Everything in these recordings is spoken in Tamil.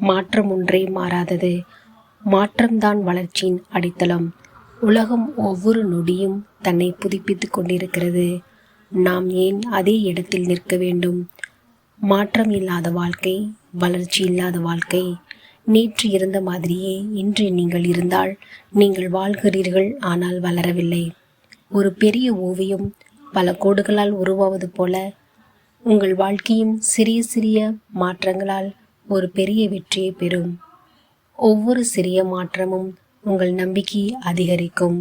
மாற்றம் ஒன்றே மாறாதது. மாற்றம்தான் வளர்ச்சியின் அடித்தளம். உலகம் ஒவ்வொரு நொடியும் தன்னை புதுப்பித்துக் கொண்டிருக்கிறது. நாம் ஏன் அதே இடத்தில் நிற்க வேண்டும்? மாற்றம் இல்லாத வாழ்க்கை வளர்ச்சி இல்லாத வாழ்க்கை. நேற்று இருந்த மாதிரியே இன்று நீங்கள் இருந்தால் நீங்கள் வாழ்கிறீர்கள் ஆனால் வளரவில்லை. ஒரு பெரிய ஓவியம் பல கோடுகளால் உருவாவது போல உங்கள் வாழ்க்கையும் சிறிய சிறிய மாற்றங்களால் ஒரு பெரிய வெற்றியை பெறும். ஒவ்வொரு சிறிய மாற்றமும் உங்கள் நம்பிக்கை அதிகரிக்கும்.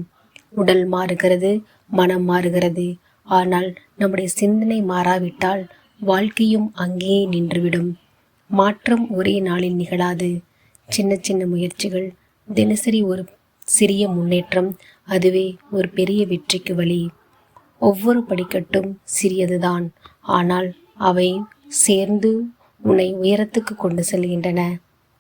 உடல் மாறுகிறது மனம் மாறுகிறது. ஆனால் நம்முடைய சிந்தனை மாறாவிட்டால் வாழ்க்கையும் அங்கேயே நின்றுவிடும். மாற்றம் ஒரே நாளில் நிகழாது. சின்ன சின்ன முயற்சிகள் தினசரி ஒரு சிறிய முன்னேற்றம் அதுவே ஒரு பெரிய வெற்றிக்கு வழி. ஒவ்வொரு படிக்கட்டும் சிறியதுதான். ஆனால் அவை சேர்ந்து உன்னை உயரத்துக்கு கொண்டு செல்கின்றன.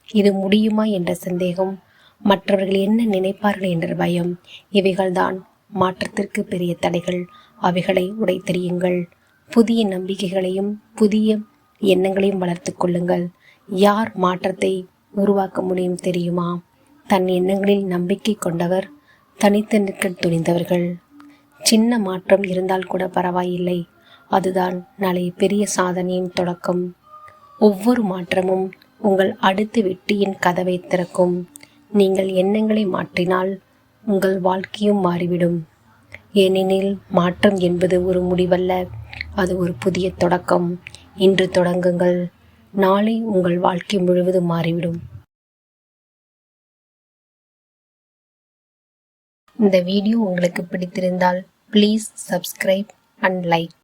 இது முடியுமா என்ற சந்தேகம். மற்றவர்கள் என்ன நினைப்பார்கள் என்ற பயம். இவைகள்தான் மாற்றத்திற்கு பெரிய தடைகள். அவைகளை உடைத்தெறியுங்கள். புதிய நம்பிக்கைகளையும் புதிய எண்ணங்களையும் வளர்த்து கொள்ளுங்கள். யார் மாற்றத்தை உருவாக்க முடியும் தெரியுமா? தன் எண்ணங்களில் நம்பிக்கை கொண்டவர் தனித்து நிற்க துணிந்தவர்கள். சின்ன மாற்றம் இருந்தால் கூட பரவாயில்லை. அதுதான் நாளை பெரிய சாதனையின் தொடக்கம். ஒவ்வொரு மாற்றமும் உங்கள் அடுத்த வெற்றியின் கதவை திறக்கும். நீங்கள் எண்ணங்களை மாற்றினால் உங்கள் வாழ்க்கையும் மாறிவிடும். ஏனெனில் மாற்றம் என்பது ஒரு முடிவல்ல அது ஒரு புதிய தொடக்கம். இன்று தொடங்குங்கள். நாளை உங்கள் வாழ்க்கை முழுவதும் மாறிவிடும். இந்த வீடியோ உங்களுக்கு பிடித்திருந்தால் ப்ளீஸ் சப்ஸ்கிரைப் அண்ட் லைக்